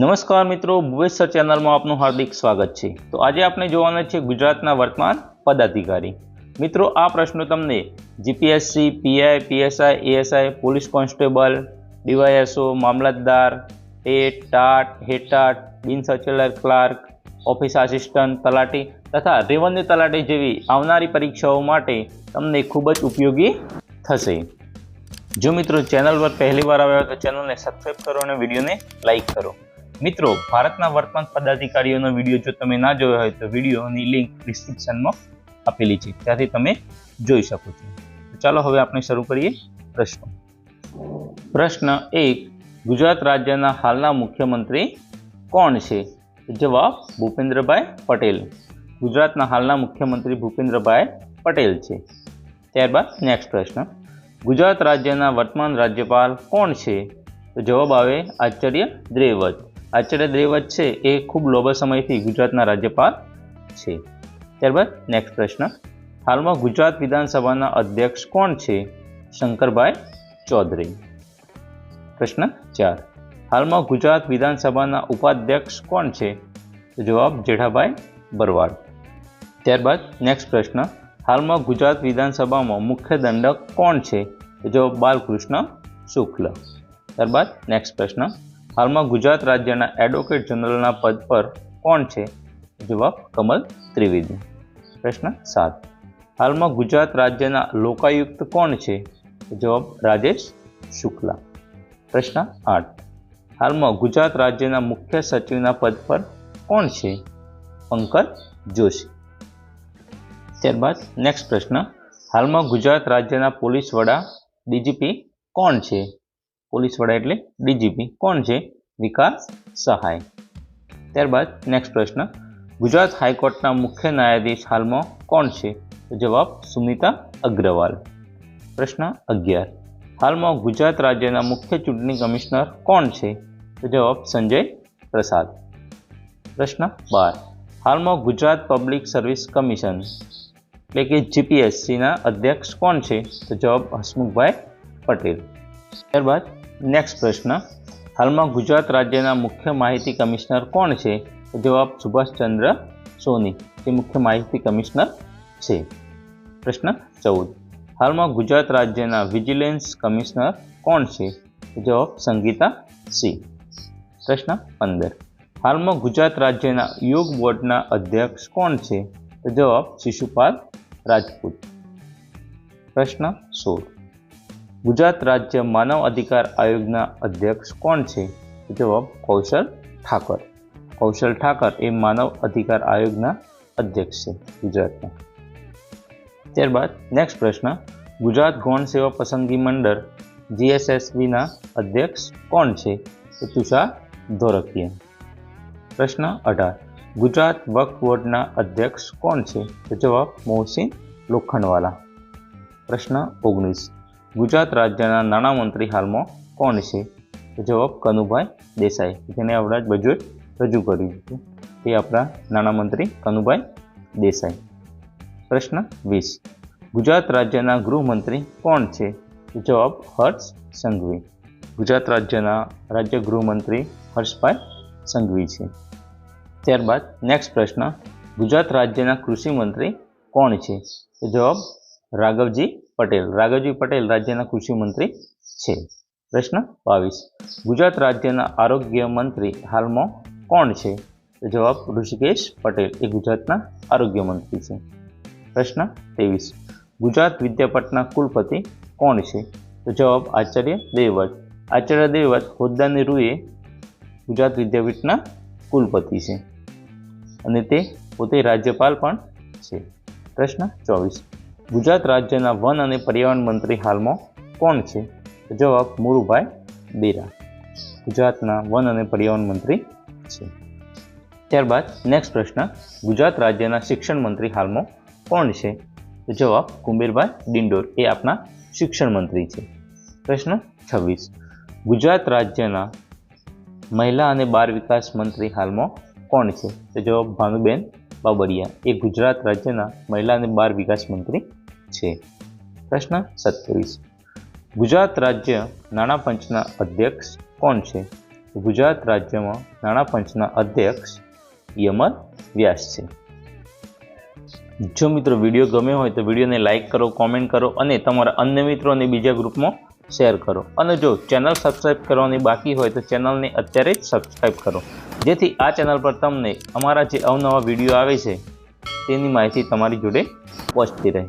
નમસ્કાર મિત્રો ભુવેશ સર ચેનલમાં આપનું હાર્દિક સ્વાગત છે. તો આજે આપણે જોવાના છે ગુજરાતના વર્તમાન પદાધિકારી. મિત્રો, આ પ્રશ્નો તમને GPSC PI PSI ASI police constable DYSO મામલતદાર ટેટ ટાટ હેટાટ બિન સર્ક્યુલર ક્લાર્ક, ઓફિસ આસિસ્ટન્ટ, તલાટી તથા રેવન્યુ તલાટી જેવી આવનારી પરીક્ષાઓ માટે તમને ખૂબ જ ઉપયોગી થશે. જો મિત્રો ચેનલ પર પહેલી વાર આવ્યા હોય તો ચેનલને સબસ્ક્રાઈબ કરો અને વિડીયોને લાઈક કરો. મિત્રો, ભારતના વર્તમાન પદાધિકારીઓનો વીડિયો જો તમે ના જોયો હોય તો વિડીયોની લિંક ડિસ્ક્રિપ્શનમાં આપેલી છે. ત્યાંથી તમે જોઈ શકો છો. ચાલો હવે આપણે શરૂ કરીએ પ્રશ્નો. પ્રશ્ન એક, ગુજરાત રાજ્યના હાલના મુખ્યમંત્રી કોણ છે? જવાબ, ભૂપેન્દ્રભાઈ પટેલ. ગુજરાતના હાલના મુખ્યમંત્રી ભૂપેન્દ્રભાઈ પટેલ છે. ત્યારબાદ નેક્સ્ટ પ્રશ્ન. ગુજરાત રાજ્યના વર્તમાન રાજ્યપાલ કોણ છે? તો જવાબ આવે આચાર્ય દ્રેવત આચાર્ય દેવવ્રત છે એ ખૂબ લાંબા સમયથી ગુજરાતના રાજ્યપાલ છે. ત્યારબાદ નેક્સ્ટ પ્રશ્ન. હાલમાં ગુજરાત વિધાનસભાના અધ્યક્ષ કોણ છે? શંકરભાઈ ચૌધરી. પ્રશ્ન ચાર. હાલમાં ગુજરાત વિધાનસભાના ઉપાધ્યક્ષ કોણ છે? જવાબ જેઠાભાઈ બરવાડ. ત્યારબાદ નેક્સ્ટ પ્રશ્ન. હાલમાં ગુજરાત વિધાનસભામાં મુખ્ય દંડક કોણ છે? જવાબ બાલકૃષ્ણ શુક્લ. ત્યારબાદ નેક્સ્ટ પ્રશ્ન. હાલમાં ગુજરાત રાજ્યના એડવોકેટ જનરલના પદ પર કોણ છે? જવાબ કમલ ત્રિવેદી. પ્રશ્ન સાત. હાલમાં ગુજરાત રાજ્યના લોકાયુક્ત કોણ છે? જવાબ રાજેશ શુક્લા. પ્રશ્ન આઠ. હાલમાં ગુજરાત રાજ્યના મુખ્ય સચિવના પદ પર કોણ છે? પંકજ જોશી. ત્યારબાદ નેક્સ્ટ પ્રશ્ન. હાલમાં ગુજરાત રાજ્યના પોલીસ વડા ડીજીપી કોણ છે? પોલીસ વડા એટલે ડીજીપી. કોણ છે? વિકાસ સહાય. ત્યારબાદ નેક્સ્ટ પ્રશ્ન. ગુજરાત હાઈકોર્ટના મુખ્ય ન્યાયાધીશ હાલમાં કોણ છે? તો જવાબ સુમિતા અગ્રવાલ. પ્રશ્ન અગિયાર. હાલમાં ગુજરાત રાજ્યના મુખ્ય ચૂંટણી કમિશનર કોણ છે? તો જવાબ સંજય પ્રસાદ. પ્રશ્ન બાર. હાલમાં ગુજરાત પબ્લિક સર્વિસ કમિશન, એટલે કે જીપીએસસીના અધ્યક્ષ કોણ છે? તો જવાબ હસમુખભાઈ પટેલ. ત્યારબાદ નેક્સ્ટ પ્રશ્ન. હાલમાં ગુજરાત રાજ્યના મુખ્ય માહિતી કમિશનર કોણ છે? જવાબ સુભાષચંદ્ર સોની. તે મુખ્ય માહિતી કમિશનર છે. પ્રશ્ન ચૌદ. હાલમાં ગુજરાત રાજ્યના વિજિલન્સ કમિશનર કોણ છે? જવાબ સંગીતા સી પ્રશ્ન પંદર. હાલમાં ગુજરાત રાજ્યના યોગ બોર્ડના અધ્યક્ષ કોણ છે? જવાબ શિશુપાલ રાજપૂત. પ્રશ્ન સોળ. ગુજરાત રાજ્ય માનવ અધિકાર આયોગના અધ્યક્ષ કોણ છે? જવાબ કૌશલ ઠાકર. કૌશલ ઠાકર એ માનવ અધિકાર આયોગના અધ્યક્ષ છે ગુજરાતના. ત્યારબાદ નેક્સ્ટ પ્રશ્ન. ગુજરાત ગૌણ સેવા પસંદગી મંડળ જીએસએસબીના અધ્યક્ષ કોણ છે? તુષાર ધોરકિયા. પ્રશ્ન અઢાર. ગુજરાત વક્ફ બોર્ડના અધ્યક્ષ કોણ છે? તો જવાબ મોહસિન લોખંડવાલા. પ્રશ્ન ઓગણીસ. ગુજરાત રાજ્યના નાણામંત્રી હાલમાં કોણ છે? જવાબ કનુભાઈ દેસાઈ. જેને જ બજેટ રજૂ કર્યું હતું. તે આપણા નાણામંત્રી કનુભાઈ દેસાઈ. પ્રશ્ન વીસ. ગુજરાત રાજ્યના ગૃહમંત્રી કોણ છે? જવાબ હર્ષ સંઘવી. ગુજરાત રાજ્યના રાજ્ય ગૃહમંત્રી હર્ષભાઈ સંઘવી છે. ત્યારબાદ નેક્સ્ટ પ્રશ્ન. ગુજરાત રાજ્યના કૃષિ મંત્રી કોણ છે? જવાબ રાઘવજી પટેલ, રાઘવજી પટેલ રાજ્યના કૃષિ મંત્રી છે. પ્રશ્ન બાવીસ. ગુજરાત રાજ્યના આરોગ્ય મંત્રી હાલમાં કોણ છે? જવાબ ઋષિકેશ પટેલ. એ ગુજરાતના આરોગ્ય મંત્રી છે. પ્રશ્ન ત્રેવીસ. ગુજરાત વિદ્યાપીઠના કુલપતિ કોણ છે? તો જવાબ આચાર્ય દેવવ્રત. આચાર્ય દેવવ્રત હોદ્દાની રૂએ ગુજરાત વિદ્યાપીઠના કુલપતિ છે. અને તે પોતે રાજ્યપાલ પણ છે. પ્રશ્ન ચોવીસ. ગુજરાત રાજ્યના વન અને પર્યાવરણ મંત્રી હાલમાં કોણ છે? જવાબ મુરુભાઈ બેરા, ગુજરાતના વન અને પર્યાવરણ મંત્રી છે. ત્યારબાદ નેક્સ્ટ પ્રશ્ન, ગુજરાત રાજ્યના શિક્ષણ મંત્રી હાલમાં કોણ છે? જવાબ કુંબેરભાઈ ડિંડોર, એ આપના શિક્ષણ મંત્રી છે. પ્રશ્ન છવ્વીસ, ગુજરાત રાજ્યના મહિલા અને બાળ વિકાસ મંત્રી હાલમાં કોણ છે? તો જવાબ ભાનુબેન બાબરિયા એ ગુજરાત રાજ્યના મહિલા અને બાળ વિકાસ મંત્રી છે. પ્રશ્ન સત્યાવીસ. ગુજરાત રાજ્ય નાણાં પંચના અધ્યક્ષ કોણ છે? ગુજરાત રાજ્યમાં નાણાં પંચના અધ્યક્ષ યમન વ્યાસ છે. જો મિત્રો વીડિયો ગમ્યો હોય તો વિડીયોને લાઇક કરો, કોમેન્ટ કરો અને તમારા અન્ય મિત્રો અને બીજા ગ્રુપમાં શેર કરો. અને જો ચેનલ સબસ્ક્રાઈબ કરવાની બાકી હોય તો ચેનલને અત્યારે જ સબસ્ક્રાઈબ કરો. જેથી આ ચેનલ પર તમને અમારા જે અવનવા વીડિયો આવે છે, તેની માહિતી તમારી જોડે પહોંચતી રહે.